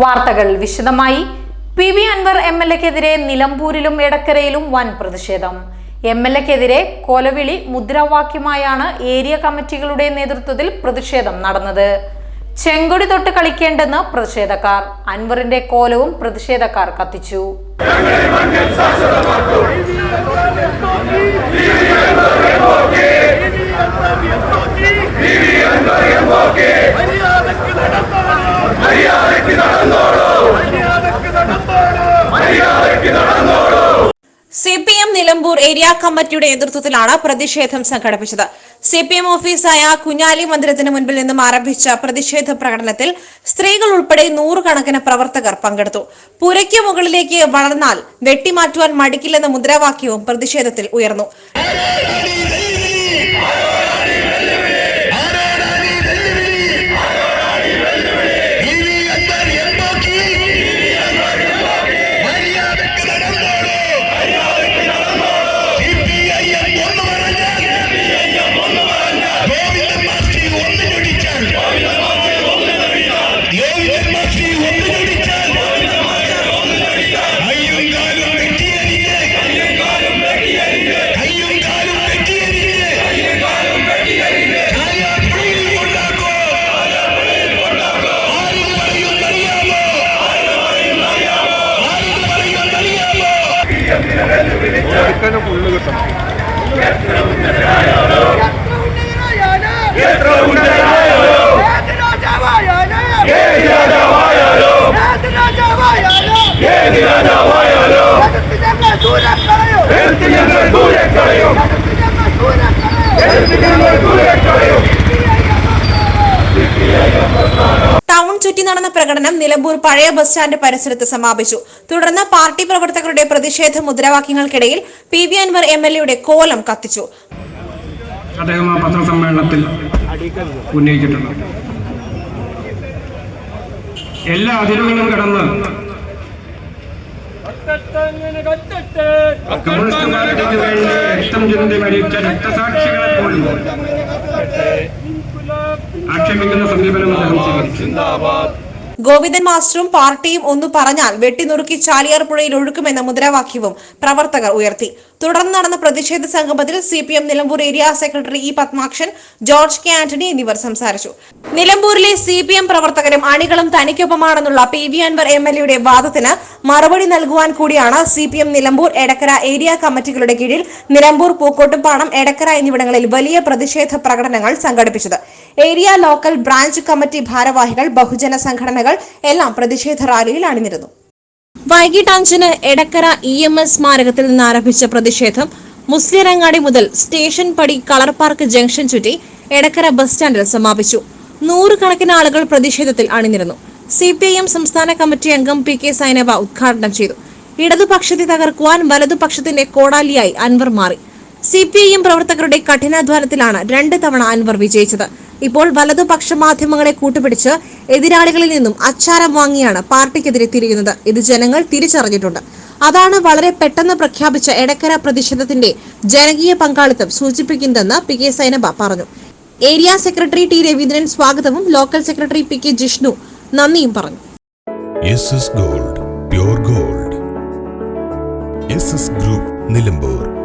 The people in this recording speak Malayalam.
വാർത്തകൾ വിശദമായി. P V Anvar M L എക്കെതിരെ നിലമ്പൂരിലും എടക്കരയിലും വൻ പ്രതിഷേധം. എം എൽ എക്കെതിരെ കൊലവിളി മുദ്രാവാക്യമായാണ് ഏരിയ കമ്മിറ്റികളുടെ നേതൃത്വത്തിൽ പ്രതിഷേധം നടന്നത്. ചെങ്കൊടി തൊട്ട് കളിക്കേണ്ടെന്ന് പ്രതിഷേധക്കാർ. അൻവറിന്റെ കോലവും പ്രതിഷേധക്കാർ കത്തിച്ചു. C P M Nilambur area കമ്മിറ്റിയുടെ നേതൃത്വത്തിലാണ് പ്രതിഷേധം സംഘടിപ്പിച്ചത്. സി പി എം ഓഫീസായ കുഞ്ഞാലി മന്ദിരത്തിന് മുൻപിൽ നിന്നും ആരംഭിച്ച പ്രതിഷേധ പ്രകടനത്തിൽ സ്ത്രീകൾ ഉൾപ്പെടെ നൂറുകണക്കിന് പ്രവർത്തകർ പങ്കെടുത്തു. പുരയ്ക്ക് മുകളിലേക്ക് വളർന്നാൽ വെട്ടിമാറ്റുവാൻ മടിക്കില്ലെന്ന മുദ്രാവാക്യവും പ്രതിഷേധത്തിൽ ഉയർന്നു. എത്ര ഉന്നതനായാലോ ഏത് രാജാവായാലോ ഏത് രാജാവായാലോ ഏത് രാജാവായാലോ എടുത്ത് ഞങ്ങൾ ദൂരെ കളയും എടുത്ത് ഞങ്ങൾ ദൂരെ ചുറ്റി നടന്ന പ്രകടനം നിലമ്പൂർ പഴയ ബസ് സ്റ്റാൻഡ് പരിസരത്ത് സമാപിച്ചു. തുടർന്ന് പാർട്ടി പ്രവർത്തകരുടെ പ്രതിഷേധ മുദ്രാവാക്യങ്ങൾക്കിടയിൽ P V Anvar M L എയുടെ കോലം കത്തിച്ചു. അദ്ദേഹം ആ പത്രസമ്മേളനത്തിൽ ഉന്നയിച്ചിട്ടുണ്ട്. എല്ലാ അതിരുകളും കടന്ന് കമ്മ്യൂണിസ്റ്റ് പാർട്ടിക്ക് വേണ്ടി രക്തം ചിന്തി മരിച്ച രക്തസാക്ഷികളെ പോലും ആക്ഷേപിക്കുന്ന സമീപനം ഗോവിന്ദൻ മാസ്റ്ററും പാർട്ടിയും ഒന്ന് പറഞ്ഞാൽ വെട്ടിനുറുക്കി ചാലിയാർ പുഴയിൽ ഒഴുക്കുമെന്ന മുദ്രാവാക്യവും പ്രവർത്തകർ ഉയർത്തി. തുടർന്ന് നടന്ന പ്രതിഷേധ സംഗമത്തിൽ C P M Nilambur area secretary E Padmakshan George K Antony എന്നിവർ സംസാരിച്ചു. നിലമ്പൂരിലെ സി പി എം പ്രവർത്തകരും അണികളും തനിക്കൊപ്പമാണെന്നുള്ള P V Anvar M L എയുടെ വാദത്തിന് മറുപടി നൽകുവാൻ കൂടിയാണ് C P M Nilambur Edakkara area കമ്മിറ്റികളുടെ കീഴിൽ നിലമ്പൂർ പൂക്കോട്ടുംപാടം എടക്കര എന്നിവിടങ്ങളിൽ വലിയ പ്രതിഷേധ പ്രകടനങ്ങൾ സംഘടിപ്പിച്ചത്. ഏരിയ ലോക്കൽ ബ്രാഞ്ച് കമ്മിറ്റി ഭാരവാഹികൾ ബഹുജന സംഘടനകൾ എല്ലാം പ്രതിഷേധ റാലിയിൽ അണിനിരുന്നു. വൈകിട്ട് അഞ്ചിന് എടക്കര ഇ എം എസ് സ്മാരകത്തിൽ നിന്ന് ആരംഭിച്ച പ്രതിഷേധം മുസ്ലിരങ്ങാടി മുതൽ സ്റ്റേഷൻ പടി കളർ പാർക്ക് ജംഗ്ഷൻ ചുറ്റി എടക്കര ബസ് സ്റ്റാൻഡിൽ സമാപിച്ചു. നൂറുകണക്കിന് ആളുകൾ പ്രതിഷേധത്തിൽ അണിനിരുന്നു. സി പി ഐ എം സംസ്ഥാന കമ്മിറ്റി അംഗം പി കെ സൈനവ ഉദ്ഘാടനം ചെയ്തു. ഇടതുപക്ഷത്തെ തകർക്കുവാൻ വലതുപക്ഷത്തിന്റെ കോടാലിയായി അൻവർ മാറി. സി പി ഐ എം പ്രവർത്തകരുടെ കഠിനാധ്വാനത്തിലാണ് രണ്ട് തവണ അൻവർ വിജയിച്ചത്. ഇപ്പോൾ വലതുപക്ഷ മാധ്യമങ്ങളെ കൂട്ടുപിടിച്ച് എതിരാളികളിൽ നിന്നും അച്ചാരം വാങ്ങിയാണ് പാർട്ടിക്കെതിരെ തിരിയുന്നത്. ഇത് ജനങ്ങൾ തിരിച്ചറിഞ്ഞിട്ടുണ്ട്. അതാണ് വളരെ പെട്ടെന്ന് പ്രഖ്യാപിച്ച എടക്കര പ്രതിഷേധത്തിന്റെ ജനകീയ പങ്കാളിത്തം സൂചിപ്പിക്കുന്നതെന്ന് പി കെ സൈനബ പറഞ്ഞു. ഏരിയ സെക്രട്ടറി ടി രവീന്ദ്രൻ സ്വാഗതവും local secretary P K Jishnu നന്ദിയും പറഞ്ഞു. Gold gold group Nilambur